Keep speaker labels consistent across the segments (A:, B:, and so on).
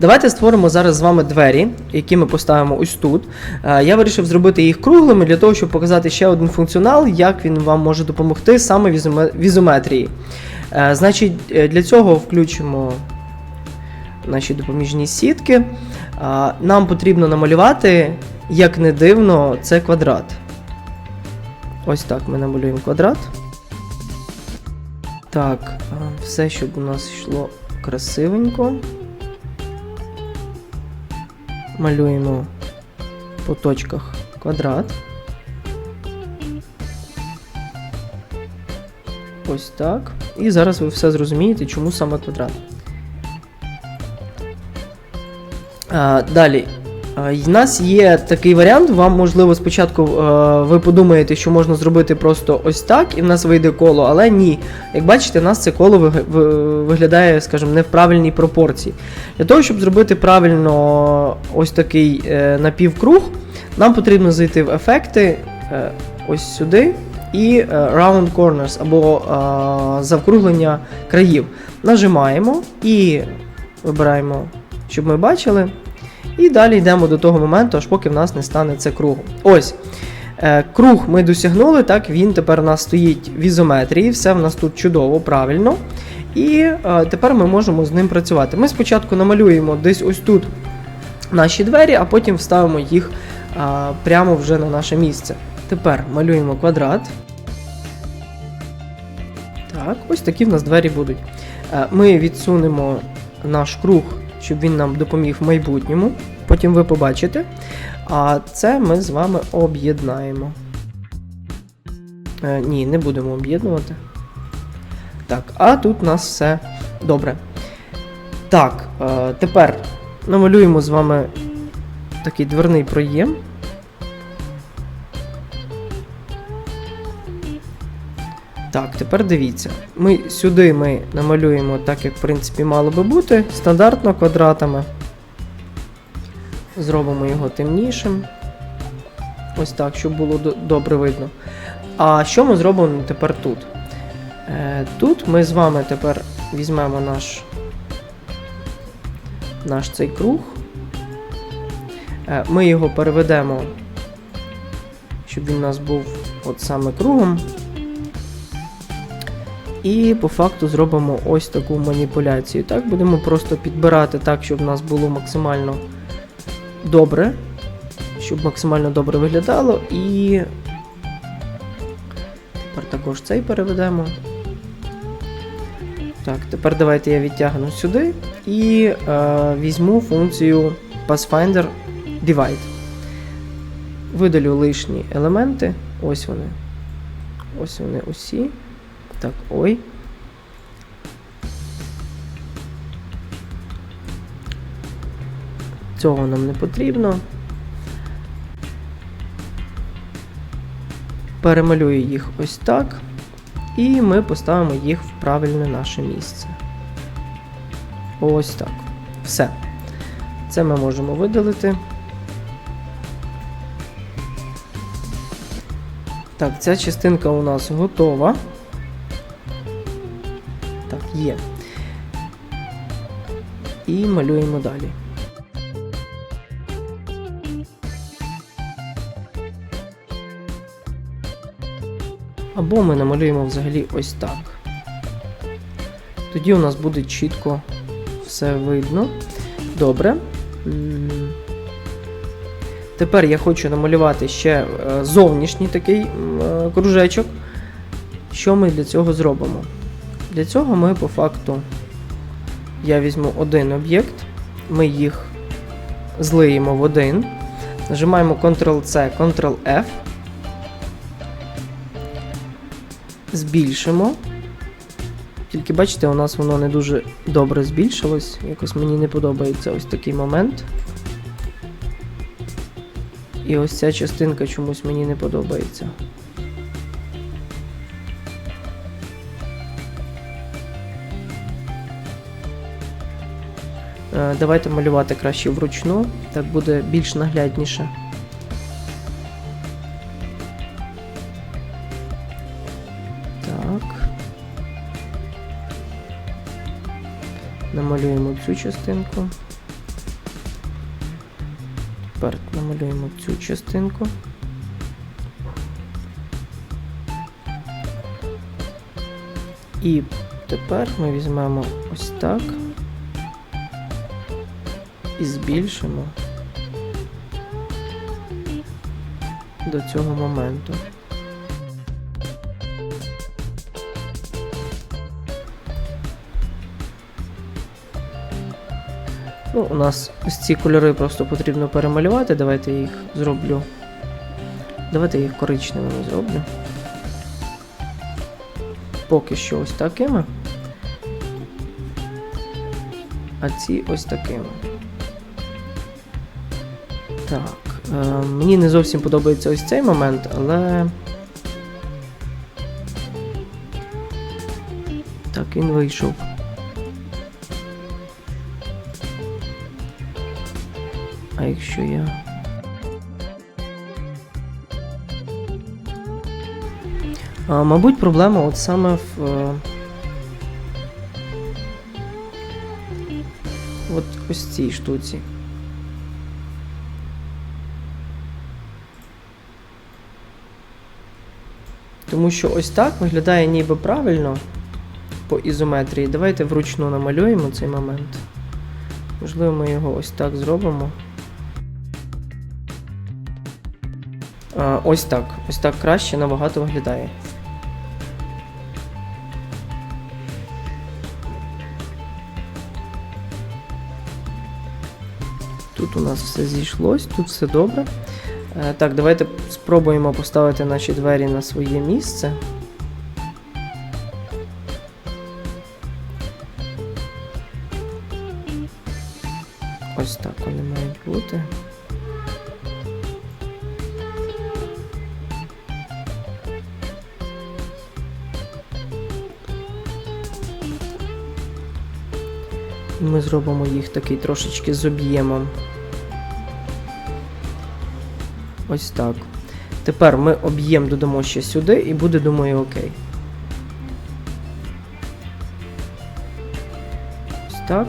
A: Давайте створимо зараз з вами двері, які ми поставимо ось тут. Е, Я вирішив зробити їх круглими для того, щоб показати ще один функціонал, як він вам може допомогти саме в ізоме- в ізометрії. Е, Значить, е, для цього включимо наші допоміжні сітки. Нам потрібно намалювати, як не дивно, це квадрат. Ось так ми намалюємо квадрат. Так, все, щоб у нас йшло красивенько. Малюємо по точках квадрат. Ось так. І зараз ви все зрозумієте, чому саме квадрат. А, далі. А, В нас є такий варіант. Вам, можливо, спочатку е, ви подумаєте, що можна зробити просто ось так, і в нас вийде коло, але ні. Як бачите, у нас це коло виглядає, скажімо, не в правильній пропорції. Для того, щоб зробити правильно ось такий е, напівкруг, нам потрібно зайти в ефекти е, ось сюди і е, Round Corners або е, завкруглення країв. Нажимаємо і вибираємо, щоб ми бачили. І далі йдемо до того моменту, аж поки в нас не стане це кругом. Ось. Е, Круг ми досягнули, так, він тепер у нас стоїть в ізометрії, все в нас тут чудово, правильно. І е, тепер ми можемо з ним працювати. Ми спочатку намалюємо десь ось тут наші двері, а потім вставимо їх е, прямо вже на наше місце. Тепер малюємо квадрат. Так, ось такі в нас двері будуть. Ми відсунемо наш круг, щоб він нам допоміг в майбутньому. Потім ви побачите. А це ми з вами об'єднаємо. Е, ні, не будемо об'єднувати. Так, а тут у нас все добре. Так, е, тепер намалюємо з вами такий дверний проєм. Так, тепер дивіться. Ми сюди ми намалюємо так, як в принципі мало би бути, стандартно квадратами. Зробимо його темнішим. Ось так, щоб було добре видно. А що ми зробимо тепер тут? Е, тут ми з вами тепер візьмемо наш, наш цей круг. Е, ми його переведемо, щоб він у нас був от саме кругом. І по факту зробимо ось таку маніпуляцію. Так, будемо просто підбирати так, щоб в нас було максимально добре, щоб максимально добре виглядало. І тепер також цей переведемо. Так, тепер давайте я відтягну сюди і е, візьму функцію Pathfinder Divide. Видалю лишні елементи. Ось вони. Ось вони усі. Так, ой. Цього нам не потрібно. Перемалюю їх ось так. І ми поставимо їх в правильне наше місце. Ось так. Все. Це ми можемо видалити. Так, ця частинка у нас готова. Є. І малюємо далі. Або ми намалюємо взагалі ось так. Тоді у нас буде чітко все видно. Добре. Тепер я хочу намалювати ще е, зовнішній такий е, кружечок. Що ми для цього зробимо? Для цього ми по факту я візьму один об'єкт, ми їх злиємо в один, нажимаємо Ctrl-C, Ctrl-F, збільшимо. Тільки бачите, у нас воно не дуже добре збільшилось. Якось мені не подобається ось такий момент. І ось ця частинка чомусь мені не подобається. Давайте малювати краще вручну, так буде більш наглядніше. Так. Намалюємо цю частинку. Тепер намалюємо цю частинку. І тепер ми візьмемо ось так і збільшимо до цього моменту. Ну, у нас ось ці кольори просто потрібно перемалювати. Давайте я їх зроблю. Давайте я їх коричневими зроблю. Поки що ось такими. А ці ось такими. Так. Е, мені не зовсім подобається ось цей момент, але. Так, він вийшов. А якщо я. А, мабуть, проблема от саме в. е, От ось цій штуці. Тому що ось так виглядає ніби правильно по ізометрії. Давайте вручну намалюємо цей момент. Можливо, ми його ось так зробимо. Ось так. Ось так краще набагато виглядає. Тут у нас все зійшлось, тут все добре. Е, Так, давайте спробуємо поставити наші двері на своє місце. Ось так вони мають бути. Ми зробимо їх такий трошечки з об'ємом. Ось так. Тепер ми об'єм додамо ще сюди і буде, думаю, окей. Ось так.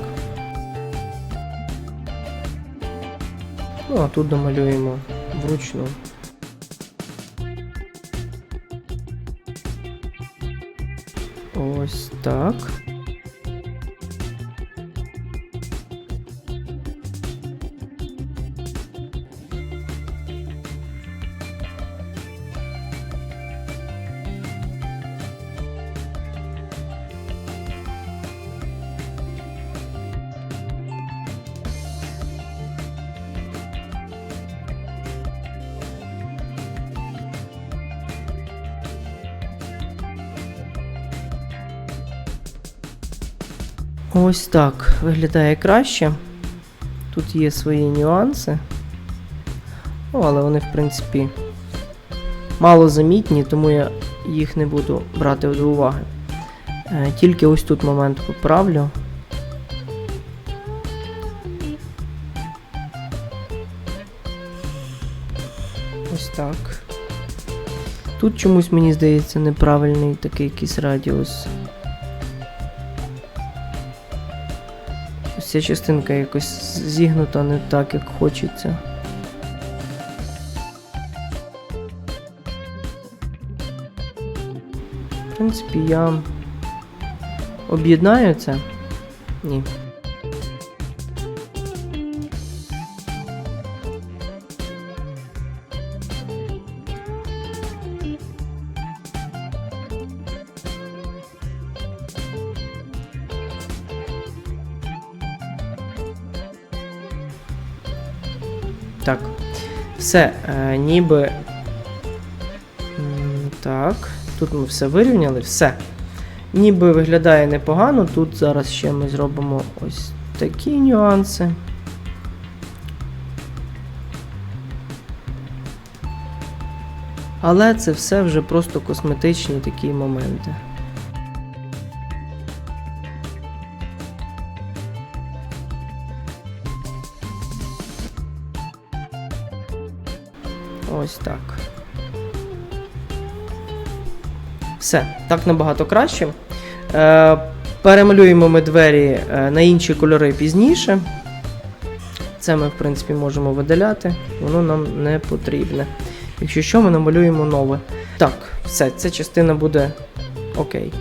A: Ну, а тут домалюємо вручну. Ось так. Ось так виглядає краще. Тут є свої нюанси. Ну, але вони, в принципі, мало замітні, тому я їх не буду брати до уваги. Е, Тільки ось тут момент поправлю. Ось так. Тут чомусь, мені здається, неправильний такий якийсь радіус. Ця частинка якось зігнута не так, як хочеться. В принципі, я об'єднаю це. Ні. Так. Все, е, ніби. Так. Тут ми все вирівняли, все. Ніби виглядає непогано. Тут зараз ще ми зробимо ось такі нюанси. Але це все вже просто косметичні такі моменти. Ось так. Все, так набагато краще. Е, перемалюємо ми двері е, на інші кольори пізніше. Це ми, в принципі, можемо видаляти, воно нам не потрібне. Якщо що, ми намалюємо нове. Так, все, ця частина буде окей.